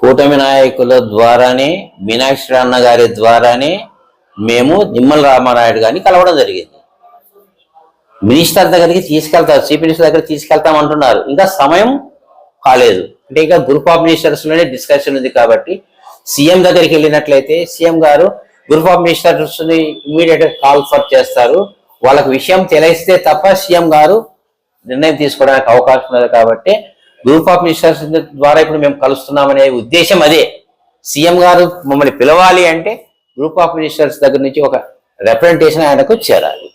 కూటమి నాయకుల ద్వారానే మీనాక్షి అన్న గారి ద్వారానే మేము నిమ్మల రామారాయుడు గారిని కలవడం జరిగింది. మినిస్టర్ దగ్గరికి తీసుకెళ్తారు చీఫ్ మినిస్టర్ దగ్గర తీసుకెళ్తామంటున్నారు ఇంకా సమయం కాలేదు. అంటే ఇంకా గ్రూప్ ఆఫ్ మినిస్టర్స్లోనే డిస్కషన్ ఉంది కాబట్టి సీఎం దగ్గరికి వెళ్ళినట్లయితే సీఎం గారు గ్రూప్ ఆఫ్ మినిస్టర్స్ని ఇమీడియట్ కాల్ ఫర్ చేస్తారు. వాళ్ళకి విషయం తెలిస్తే తప్ప సీఎం గారు నిర్ణయం తీసుకోవడానికి అవకాశం ఉంది కాబట్టి గ్రూప్ ఆఫ్ మినిస్టర్స్ ద్వారా ఇప్పుడు మేము కలుస్తున్నామనే ఉద్దేశం అదే. సీఎం గారు మమ్మల్ని పిలవాలి అంటే గ్రూప్ ఆఫ్ మినిస్టర్స్ దగ్గర నుంచి ఒక రిప్రజెంటేషన్ ఆయనకు చేరాలి.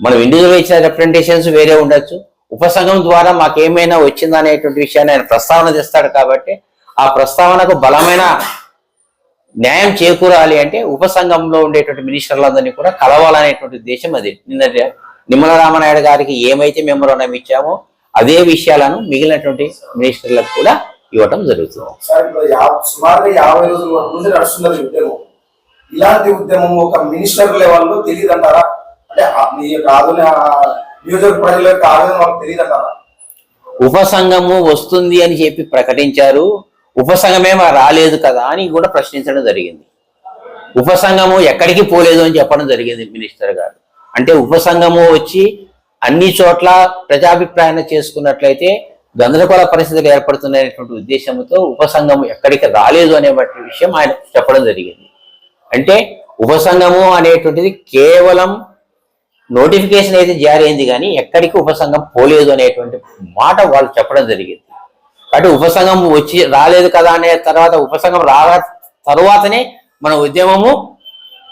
మనం ఇండివిజువల్ ఇచ్చిన రిప్రజెంటేషన్స్ వేరే ఉండొచ్చు. ఉపసంఘం ద్వారా మాకేమైనా వచ్చిందా అనేటువంటి విషయాన్ని ఆయన ప్రస్తావన తెస్తాడు కాబట్టి ఆ ప్రస్తావనకు బలమైన న్యాయం చేకూరాలి అంటే ఉపసంఘంలో ఉండేటువంటి మినిస్టర్లందరినీ కూడా కలవాలనేటువంటి ఉద్దేశం అది. నిన్న నిమ్మల రామనాయుడు గారికి ఏమైతే మెమోరాండం ఇచ్చామో అదే విషయాలను మిగిలినటువంటి మినిస్టర్లకు కూడా ఇవ్వటం జరుగుతుంది. ఇలాంటి ఉద్యమం ఒక మినిస్టర్ లెవెల్లో తెలియదు అంటారా అంటే మీ యొక్క ఆధునిక నియోజక ప్రజల యొక్క ఆవేదన వాళ్ళకి తెలియదు అంటారా ఉపసంఘము వస్తుంది అని చెప్పి ప్రకటించారు. ఉపసంఘమే రాలేదు కదా అని కూడా ప్రశ్నించడం జరిగింది. ఉపసంఘము ఎక్కడికి పోలేదు అని చెప్పడం జరిగింది మినిస్టర్ గారు. అంటే ఉపసంఘము వచ్చి అన్ని చోట్ల ప్రజాభిప్రాయం చేసుకున్నట్లయితే గందరగోళ పరిస్థితులు ఏర్పడుతున్నాయనేటువంటి ఉద్దేశంతో ఉపసంఘము ఎక్కడికి రాలేదు అనే విషయం ఆయన చెప్పడం జరిగింది. అంటే ఉపసంఘము అనేటువంటిది కేవలం నోటిఫికేషన్ అయితే జారీ అయింది కానీ ఎక్కడికి ఉపసంఘం పోలేదు అనేటువంటి మాట వాళ్ళు చెప్పడం జరిగింది. కాబట్టి ఉపసంఘం వచ్చి రాలేదు కదా అనే తర్వాత ఉపసంఘం రా తర్వాతనే మన ఉద్యమము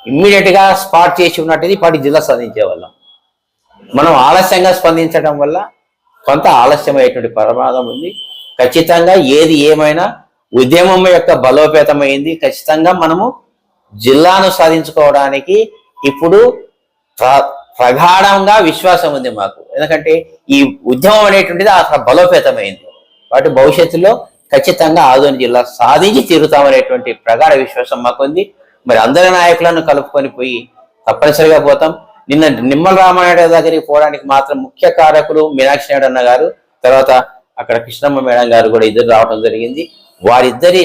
ఇమ్మీడియట్గా స్పాట్ చేసి ఉన్నట్టు ఇప్పటి జిల్లా సాధించే వాళ్ళం మనం ఆలస్యంగా స్పందించడం వల్ల కొంత ఆలస్యమయ్యేటువంటి ప్రమాదం ఉంది. ఖచ్చితంగా ఏది ఏమైనా ఉద్యమం యొక్క బలోపేతమైంది. ఖచ్చితంగా మనము జిల్లాను సాధించుకోవడానికి ఇప్పుడు ప్ర- ప్రగాఢంగా విశ్వాసం ఉంది మాకు. ఎందుకంటే ఈ ఉద్యమం అనేటువంటిది అసలు బలోపేతమైంది. వాటి భవిష్యత్తులో ఖచ్చితంగా ఆదోని జిల్లా సాధించి తీరుతామనేటువంటి ప్రగాఢ విశ్వాసం మాకు ఉంది మరి అందరి నాయకులను కలుపుకొని పోయి తప్పనిసరిగా పోతాం. నిన్న నిమ్మల రామానాయుడు దగ్గరికి పోవడానికి మాత్రం ముఖ్య కారకులు మీనాక్షి నాయుడు అన్న గారు తర్వాత అక్కడ కృష్ణమ్మ మేడం గారు కూడా ఇద్దరు రావడం జరిగింది. వారిద్దరి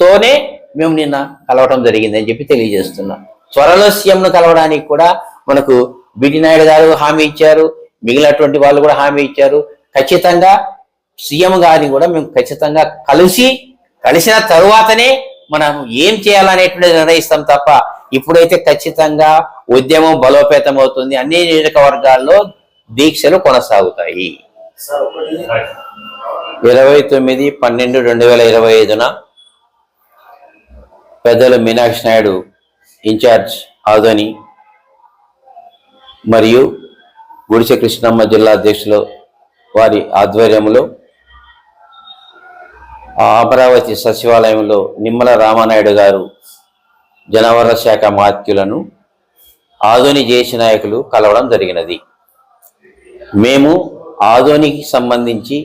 తోనే మేము నిన్న కలవటం జరిగింది అని చెప్పి తెలియజేస్తున్నాం. త్వరలో సీఎంను కలవడానికి కూడా మనకు బిటి నాయుడు గారు హామీ ఇచ్చారు. మిగిలినటువంటి వాళ్ళు కూడా హామీ ఇచ్చారు. ఖచ్చితంగా సీఎం గారిని కూడా మేము ఖచ్చితంగా కలిసి కలిసిన తరువాతనే మనం ఏం చేయాలనేటువంటిది నిర్ణయిస్తాం తప్ప ఇప్పుడైతే ఖచ్చితంగా ఉద్యమం బలోపేతం అవుతుంది. అన్ని నియోజకవర్గాల్లో దీక్షలు కొనసాగుతాయి. ఇరవై తొమ్మిది పన్నెండు రెండు వేల ఇరవై ఐదున పెద్దలు మీనాక్షి నాయుడు ఇన్ఛార్జ్ ఆదోని మరియు గుడిసె కృష్ణమ్మ జిల్లా అధ్యక్షులు వారి ఆధ్వర్యంలో అమరావతి సచివాలయంలో నిమ్మల రామానాయుడు గారు జనవర శాఖ మాత్యులను ఆధోని జేసి నాయకులు కలవడం జరిగినది. మేము ఆదోనికి సంబంధించి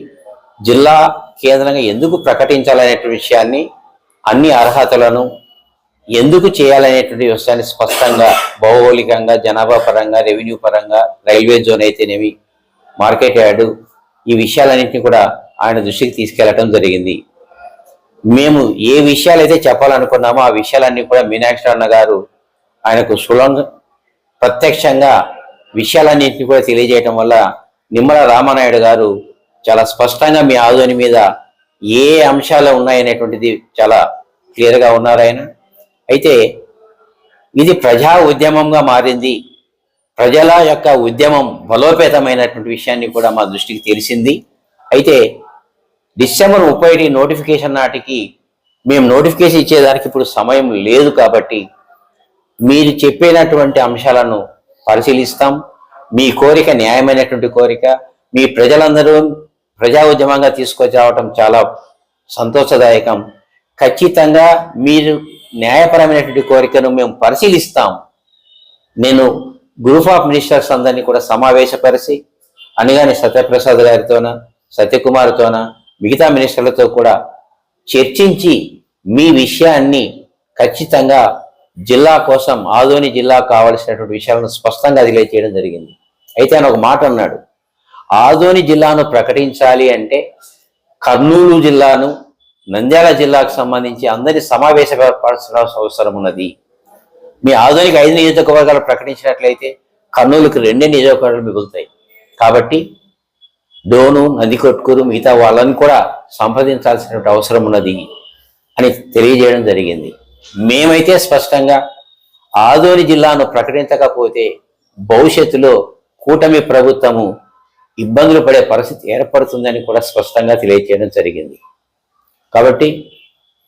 జిల్లా కేంద్రంగా ఎందుకు ప్రకటించాలనేటువంటి విషయాన్ని అన్ని అర్హతలను ఎందుకు చేయాలనేటువంటి విషయాన్ని స్పష్టంగా భౌగోళికంగా జనాభా పరంగా రెవెన్యూ పరంగా రైల్వే జోన్ అయితేనేమి మార్కెట్ యార్డు ఈ విషయాలన్నింటినీ కూడా ఆయన దృష్టికి తీసుకెళ్ళటం జరిగింది. మేము ఏ విషయాలు అయితే చెప్పాలనుకున్నామో ఆ విషయాలన్నీ కూడా మీనాక్షి అన్న గారు ఆయనకు సులంగ ప్రత్యక్షంగా విషయాలన్నింటినీ కూడా తెలియజేయటం వల్ల నిమ్మల రామానాయుడు గారు చాలా స్పష్టంగా మీ ఆదోని మీద ఏ అంశాలు ఉన్నాయనేటువంటిది చాలా క్లియర్గా ఉన్నారు ఆయన. అయితే ఇది ప్రజా ఉద్యమంగా మారింది. ప్రజల యొక్క ఉద్యమం బలోపేతమైనటువంటి విషయాన్ని కూడా మా దృష్టికి తెలిసింది. అయితే డిసెంబర్ ముప్పై నోటిఫికేషన్ నాటికి మేము నోటిఫికేషన్ ఇచ్చేదానికి ఇప్పుడు సమయం లేదు కాబట్టి మీరు చెప్పినటువంటి అంశాలను పరిశీలిస్తాం. మీ కోరిక న్యాయమైనటువంటి కోరిక మీ ప్రజలందరూ ప్రజా ఉద్యమంగా తీసుకొచ్చి రావటం చాలా సంతోషదాయకం. ఖచ్చితంగా మీరు న్యాయపరమైనటువంటి కోరికను మేము పరిశీలిస్తాం. నేను గ్రూప్ ఆఫ్ మినిస్టర్స్ అందరినీ కూడా సమావేశపరిచి అనగానే సత్యప్రసాద్ గారితోన సత్యకుమార్తోన మిగతా మినిస్టర్లతో కూడా చర్చించి మీ విషయాన్ని ఖచ్చితంగా జిల్లా కోసం ఆదోని జిల్లా కావలసినటువంటి విషయాలను స్పష్టంగా తెలియజేయడం జరిగింది. అయితే ఆయన ఒక మాట అన్నాడు. ఆదోని జిల్లాను ప్రకటించాలి అంటే కర్నూలు జిల్లాను నంద్యాల జిల్లాకు సంబంధించి అందరి సమావేశపరచాల్సిన అవసరం ఉన్నది. మీ ఆధునిక ఐదు నియోజకవర్గాలు ప్రకటించినట్లయితే కర్నూలుకు రెండే నియోజకవర్గాలు మిగులుతాయి. కాబట్టి డోను నది కొట్టుకూరు మిగతా వాళ్ళని కూడా సంప్రదించాల్సినటువంటి అవసరం ఉన్నది అని తెలియజేయడం జరిగింది. మేమైతే స్పష్టంగా ఆదోని జిల్లాను ప్రకటించకపోతే భవిష్యత్తులో కూటమి ప్రభుత్వము ఇబ్బందులు పడే పరిస్థితి ఏర్పడుతుందని కూడా స్పష్టంగా తెలియజేయడం జరిగింది. కాబట్టి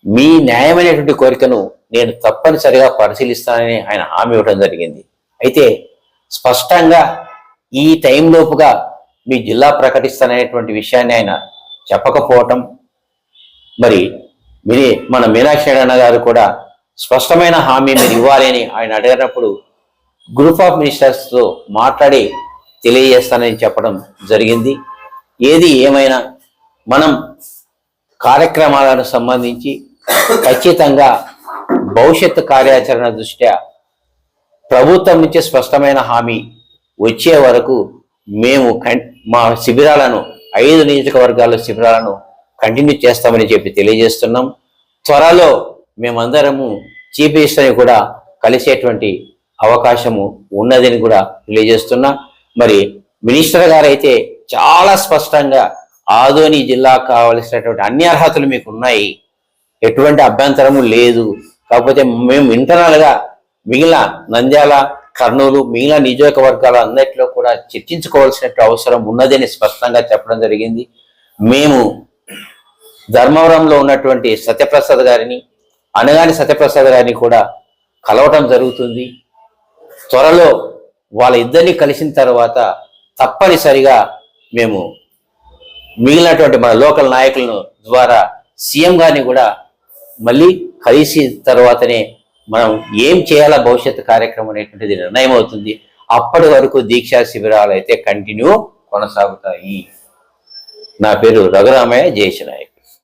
మీ న్యాయమైనటువంటి కోరికను నేను తప్పనిసరిగా పరిశీలిస్తానని ఆయన హామీ ఇవ్వడం జరిగింది. అయితే స్పష్టంగా ఈ టైంలోపుగా మీ జిల్లా ప్రకటిస్తాననేటువంటి విషయాన్ని ఆయన చెప్పకపోవటం మరి మీ మన మీనాక్షి అన్న గారు కూడా స్పష్టమైన హామీ మీరు ఇవ్వాలి అని ఆయన అడిగినప్పుడు గ్రూప్ ఆఫ్ మినిస్టర్స్తో మాట్లాడి తెలియజేస్తానని చెప్పడం జరిగింది. ఏది ఏమైనా మనం కార్యక్రమాలకు సంబంధించి ఖచ్చితంగా భవిష్యత్తు కార్యాచరణ దృష్ట్యా ప్రభుత్వం నుంచి స్పష్టమైన హామీ వచ్చే వరకు మేము కన్- మా శిబిరాలను ఐదు నియోజకవర్గాల శిబిరాలను కంటిన్యూ చేస్తామని చెప్పి తెలియజేస్తున్నాం. త్వరలో మేమందరము చీఫ్ మినిస్టర్ని కూడా కలిసేటువంటి అవకాశము ఉన్నదని కూడా తెలియజేస్తున్నా. మరి మినిస్టర్ గారు అయితే చాలా స్పష్టంగా ఆదోని జిల్లా కావలసినటువంటి అన్ని అర్హతలు మీకు ఉన్నాయి. ఎటువంటి అభ్యంతరము లేదు. కాకపోతే మేము ఇంటర్నల్గా మిగిలిన నంద్యాల కర్నూలు మిగిలిన నియోజకవర్గాల అన్నిటిలో కూడా చర్చించుకోవాల్సిన అవసరం ఉన్నదని స్పష్టంగా చెప్పడం జరిగింది. మేము ధర్మవరంలో ఉన్నటువంటి సత్యప్రసాద్ గారిని అనగాని సత్యప్రసాద్ గారిని కూడా కలవటం జరుగుతుంది. త్వరలో వాళ్ళ ఇద్దరిని కలిసిన తర్వాత తప్పనిసరిగా మేము మిగిలినటువంటి మన లోకల్ నాయకులను ద్వారా సీఎం గారిని కూడా మళ్ళీ కలిసి తర్వాతనే మనం ఏం చేయాలా భవిష్యత్తు కార్యక్రమం అనేటువంటిది నిర్ణయం అవుతుంది అప్పటి వరకు దీక్షా శిబిరాలు అయితే కంటిన్యూ కొనసాగుతాయి. నా పేరు రఘురామయ్య జయశనాయక్